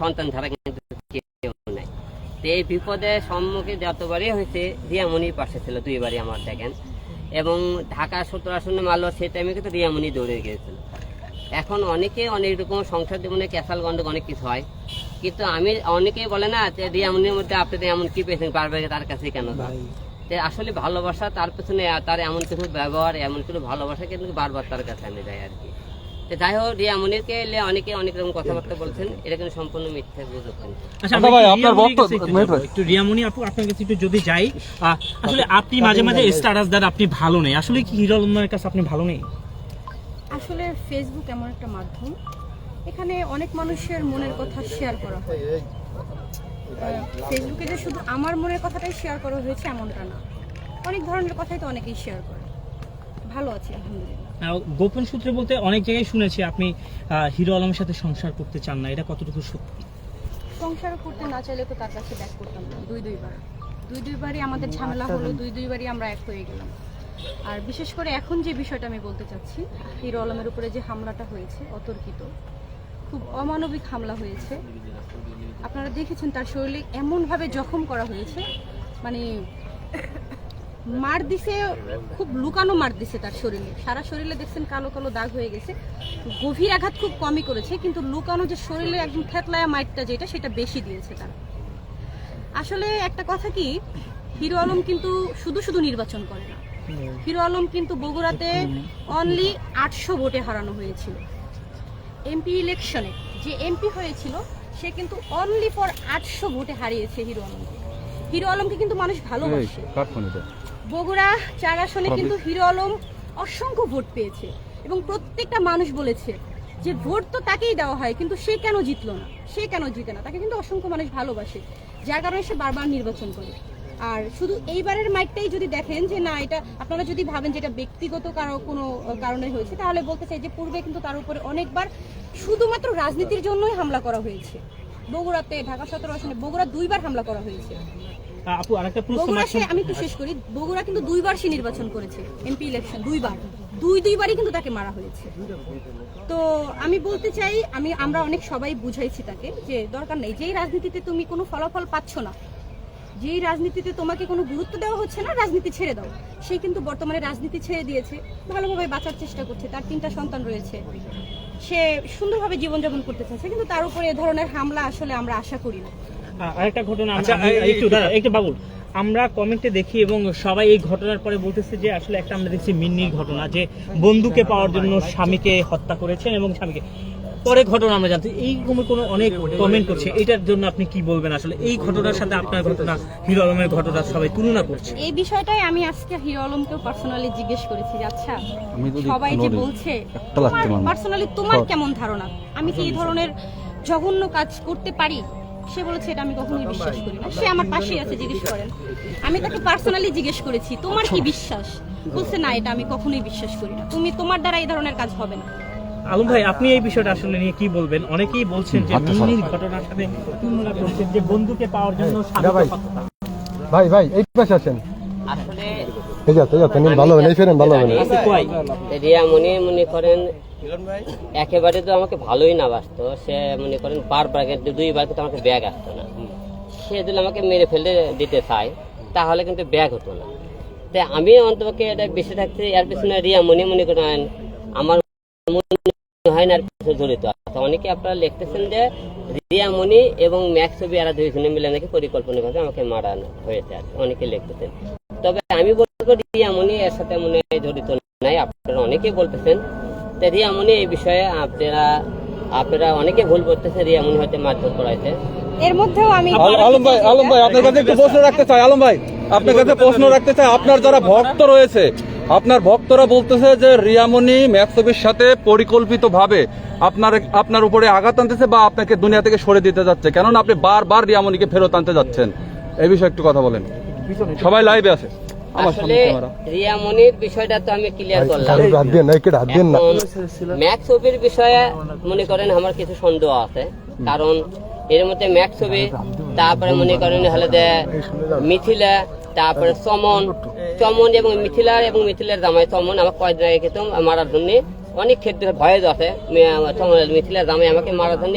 সন্তান ছাড়া কিন্তু কেউ নাই। তো এই বিপদের সম্মুখে যতবারই হয়েছে রিয়ামনির পাশে ছিল দুইবারই আমার দেখেন। এবং ঢাকা সত্তর আসনে মারলো সেই টাইমে কিন্তু রিয়ামনি দৌড়ে গিয়েছিল। এখন অনেকে অনেক রকম সংসার জীবনে ক্যাসাল গন্ডক অনেক কিছু হয়। কিন্তু আমি অনেকেই বলে না যে রিয়ামনির মধ্যে আপনাদের এমন কি পেয়েছেন বারবার তার কাছে কেন? যে আসলে ভালোবাসা তার পেছনে তার এমন কিছু ব্যবহার এমন কিছু ভালোবাসা কিন্তু বারবার তার কাছে আমি যাই আর কি। তো যাই হোক এলে অনেকে অনেক রকম কথাবার্তা বলছেন। এটা কিন্তু সম্পূর্ণ মিথ্যা গুজব আচ্ছা আচ্ছা ভাই, আপনার একটু আপু আপনার কাছে একটু যদি যাই আহ, আসলে আপনি মাঝে মাঝে স্ট্যাটাস দেন আপনি ভালো নেই। আসলে কি হিরো আলমের কাছে আপনি ভালো নেই? আসলে ফেসবুক এমন একটা মাধ্যম এখানে অনেক মানুষের মনের কথা শেয়ার করা হয়। ফেসবুকে যে শুধু আমার মনের কথাটাই শেয়ার করা হয়েছে এমনটা না। অনেক ধরনের কথাই তো অনেকেই শেয়ার করে। ভালো আছি আলহামদুলিল্লাহ। গোপন সূত্রে বলতে অনেক জায়গায় শুনেছি আপনি হিরো আলমের সাথে সংসার করতে চান না এটা কতটুকু সত্যি? সংসার করতে না চাইলে তো তার কাছে ব্যাক করতাম না দুই দুইবার। দুই দুইবারই আমাদের ঝামেলা হলো দুই দুইবারই আমরা এক হয়ে গেলাম। আর বিশেষ করে এখন যে বিষয়টা আমি বলতে চাচ্ছি হিরো আলমের উপরে যে হামলাটা হয়েছে অতর্কিত খুব অমানবিক হামলা হয়েছে। আপনারা দেখেছেন তার শরীরে এমনভাবে জখম করা হয়েছে মানে মার দিছে, খুব লুকানো মার দিছে তার শরীরে। সারা শরীরে দেখছেন কালো কালো দাগ হয়ে গেছে। গভীর আঘাত খুব কমই করেছে, কিন্তু লুকানো যে শরীরে একদম থেতলায়া মাইটটা যেটা, সেটা বেশি দিয়েছে তার। আসলে একটা কথা কি, হিরো আলম কিন্তু শুধু শুধু নির্বাচন করে না। হিরো আলম কিন্তু বগুড়াতে অনলি আটশো ভোটে হারানো হয়েছিল। এমপি ইলেকশনে যে এমপি হয়েছিল, সে কিন্তু অনলি ফর আটশো ভোটে হারিয়েছে হিরো আলমকে। হিরো আলমকে কিন্তু মানুষ ভালোবাসে। বগুড়া চার আসনে কিন্তু হিরো আলম অসংখ্য ভোট পেয়েছে এবং প্রত্যেকটা মানুষ বলেছে যে ভোট তো তাকেই দেওয়া হয় কিন্তু সে কেন জিতলো না? সে কেন জিতে না? তাকে কিন্তু অসংখ্য মানুষ ভালোবাসে যার কারণে সে বারবার নির্বাচন করে। আর শুধু এইবারের মাইকটাই যদি দেখেন যে না এটা আপনারা যদি ভাবেন যে এটা ব্যক্তিগত কারও কোনো কারণে হয়েছে তাহলে বলতে চাই যে পূর্বে কিন্তু তার উপরে অনেকবার শুধুমাত্র রাজনীতির জন্যই হামলা করা হয়েছে। বগুড়াতে ঢাকা সতেরো আসনে বগুড়া দুইবার হামলা করা হয়েছে। আপু আরেকটা প্রশ্ন বগুড়া সে আমি একটু শেষ করি। বগুড়া কিন্তু দুইবার সে নির্বাচন করেছে এমপি ইলেকশন দুইবার। দুই দুইবারই কিন্তু তাকে মারা হয়েছে। তো আমি বলতে চাই আমি আমরা অনেক সবাই বুঝাইছি তাকে যে দরকার নেই। যেই রাজনীতিতে তুমি কোনো ফলাফল পাচ্ছ না যেই রাজনীতিতে তোমাকে কোনো গুরুত্ব দেওয়া হচ্ছে না রাজনীতি ছেড়ে দাও। সে কিন্তু বর্তমানে রাজনীতি ছেড়ে দিয়েছে ভালোভাবে বাঁচার চেষ্টা করছে তার তিনটা সন্তান রয়েছে। সে সুন্দরভাবে জীবনযাপন করতে চাইছে কিন্তু তার উপরে এ ধরনের হামলা আসলে আমরা আশা করি না। আরেকটা ঘটনা আমরা- আচ্ছা, একটু একটু বাবুল। আমরা কমেন্টে দেখি এবং সবাই এই ঘটনার পরে বলতেছে যে আসলে একটা আমরা দেখছি মিন্নির ঘটনা যে বন্ধুকে পাওয়ার জন্য স্বামীকে হত্যা করেছেন এবং স্বামীকে পরে ঘটনা আমরা জানতে এই রকমের কোনো অনেক কমেন্ট করছে। এটার জন্য আপনি কি বলবেন আসলে? এই ঘটনার সাথে আপনার ঘটনা হিরো আলমের ঘটনা সবাই তুলনা করছে। এই বিষয়টাই আমি আজকে হিরো আলমকেও পার্সোনালি জিজ্ঞেস করেছি যে আচ্ছা সবাই যে বলছে। পার্সোনালি তোমার কেমন ধারণা? আমি কি এই ধরনের জঘন্য কাজ করতে পারি? সে বলেছে এটা আমি কখনোই বিশ্বাস করি না। সে আমার পাশেই আছে জিজ্ঞেস করেন। আমি তাকে পার্সোনালি জিজ্ঞেস করেছি তোমার কি বিশ্বাস? বলছে না এটা আমি কখনোই বিশ্বাস করি না। তুমি তোমার দ্বারা এই ধরনের কাজ হবে না। আলম ভাই আপনি এই বিষয়টা আসলে নিয়ে কি বলবেন? অনেকেই বলছেন যে মিন্নির ঘটনার সাথে তুলনা করছেন যে বন্ধুকে পাওয়ার জন্য স্বামীকে ভাই। ভাই ভাই এই পাশে আসেন। আসলে এই যাতে যাতে নিন ভালো হবে না এই ফেরেন ভালো হবে না রিয়া মনে মনে করেন একেবারে তো আমাকে ভালোই না বাসতো। সে মনে করেন বারবার দুইবার কিন্তু আমাকে ব্যাগ আসতো না। সে যদি আমাকে মেরে ফেলে দিতে চায় তাহলে কিন্তু ব্যাগ হতো না। তাই আমি অন্তপক্ষে এটা বেঁচে থাকতে এর পিছনে রিয়া মনে মনে করেন আমার মনে হয় না জড়িত আছে। অনেকে আপনারা লিখতেছেন যে রিয়া মনি এবং ম্যাক্স ছবি এরা দুইজনে মিলে নাকি পরিকল্পনাভাবে আমাকে মারানো হয়েছে আর অনেকে লিখতেছেন। তবে আমি বলব রিয়া মনি এর সাথে মনে হয় জড়িত নাই। আপনারা অনেকেই বলতেছেন তো রিয়া মনি এই বিষয়ে আপনারা আপনারা অনেকে ভুল করতেছেন রিয়া মনি হয়তো মারধর করাইছে। এর মধ্যেও আমি আলম ভাই আলম ভাই আপনার কাছে একটু প্রশ্ন রাখতে চাই আলম ভাই আপনার কাছে প্রশ্ন রাখতে চাই আপনার যারা ভক্ত রয়েছে আপনার ভক্তরা বলতেছে যে রিয়ামণি ম্যাক্সবির সাথে পরিকল্পিত ভাবে আপনার আপনার উপরে আঘাত আনতেছে বা আপনাকে দুনিয়া থেকে সরে দিতে যাচ্ছে। কেননা আপনি বারবার রিয়ামনিকে ফেরত আনতে যাচ্ছেন। এই বিষয়ে একটু কথা বলেন। সবাই লাইভে আছে। আমার সামনে ক্যামেরা। রিয়া মনির বিষয়টা তো আমি ক্লিয়ার করলাম। কারও দিয়ে না কেটে দিয়ে না। ম্যাক্স ছবির বিষয়ে মনে করেন আমার কিছু সন্দেহ আছে। কারণ এর মধ্যে ম্যাক্স ছবি তারপরে মনে করেন হলে যে মিথিলা তারপরে চমন। চমন এবং মিথিলার এবং মিথিলার জামাই চমন আমার কয়েকদিন আগে কিন্তু মারার জন্য অনেক ক্ষেত্রে ভয় আছে। চমন মিথিলার জামাই আমাকে মারার জন্য